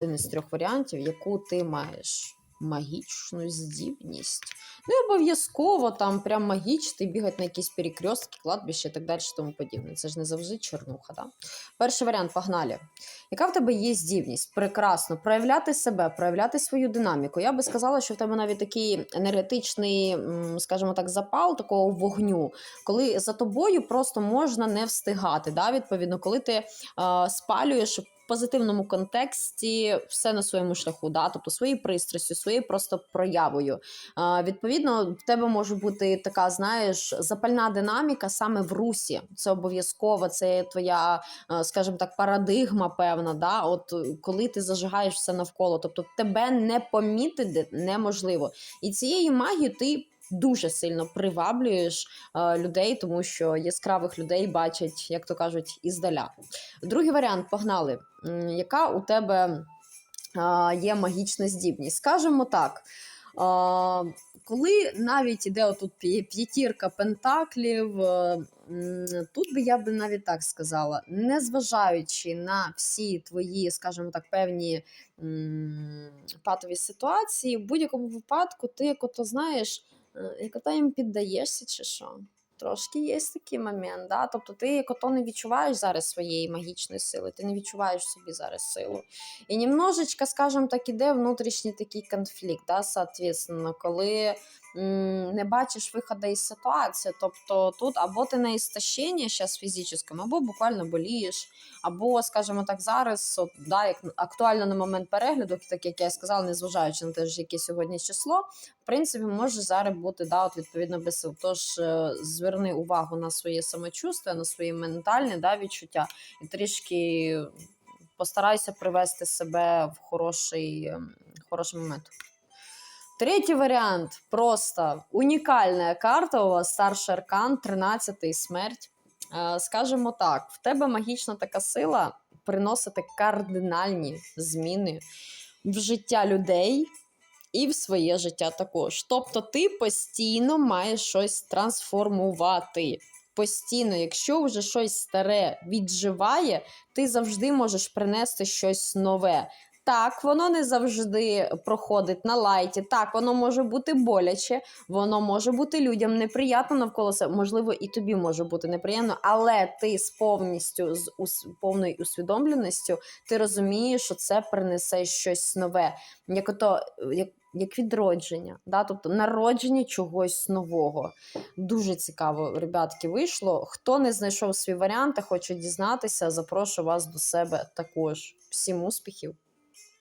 один із трьох варіантів, яку ти маєш магічну здібність. Не обов'язково там прям магічити, бігати на якісь перекрестки, кладбище і так далі, тому подібне. Це ж не завжди чорнуха. Да? Перший варіант погнали. Яка в тебе є здібність? Прекрасно, проявляти себе, проявляти свою динаміку. Я би сказала, що в тебе навіть такий енергетичний, скажімо так, запал такого вогню, коли за тобою просто можна не встигати. Да? Відповідно, коли ти е, спалюєш. Позитивному контексті все на своєму шляху, да? тобто своєю пристрастю, своєю просто проявою. А, відповідно, в тебе може бути така, знаєш, запальна динаміка саме в русі. Це обов'язково, це твоя, е, скажімо так, парадигма певна. Да? От е, коли ти зажигаєш все навколо, тобто тебе не помітити неможливо. І цією магією ти. Дуже сильно приваблюєш е, людей, тому що яскравих людей бачать, як то кажуть, іздаля. Другий варіант погнали. Яка у тебе а, є магічна здібність? Скажемо так. А, коли навіть іде отут п'ятірка пентаклів, е, тут би я би навіть так сказала, незважаючи на всі твої, скажімо так, певні патові ситуації, в будь-якому випадку ти як ото знаєш, е, ти їм піддаєшся чи що. Трошки є такий момент, да? тобто ти як ото не відчуваєш зараз своєї магічної сили, ти не відчуваєш собі зараз силу. І немножечко, скажімо так, іде внутрішній такий конфлікт, да, соответственно, коли не бачиш виходу із ситуації. Тобто тут або ти на істощенні зараз фізичному, або буквально болієш, або, скажімо так, зараз, от, да, як актуально на момент перегляду, так як я сказала, незважаючи на те, ж, яке сьогодні число, в принципі, може зараз бути да, от, відповідно без сил. Тож е, зверни увагу на своє самочувство, на свої ментальні да, відчуття і трішки постарайся привести себе в хороший, ем, хороший момент. Третій варіант просто унікальна карта у вас старший аркан, 13-й смерть. Е, Скажемо так, в тебе магічна така сила приносити кардинальні зміни в життя людей і в своє життя також. Тобто ти постійно маєш щось трансформувати. Постійно, якщо вже щось старе відживає, ти завжди можеш принести щось нове. Так, воно не завжди проходить на лайті. Так, воно може бути боляче, воно може бути людям неприємно навколо себе. Можливо, і тобі може бути неприємно, але ти з повністю з ус- повною усвідомленістю ти розумієш, що це принесе щось нове, як ото як, як відродження, да? тобто народження чогось нового. Дуже цікаво, ребятки, вийшло. Хто не знайшов свій варіант, а хоче дізнатися, запрошую вас до себе також. Всім успіхів!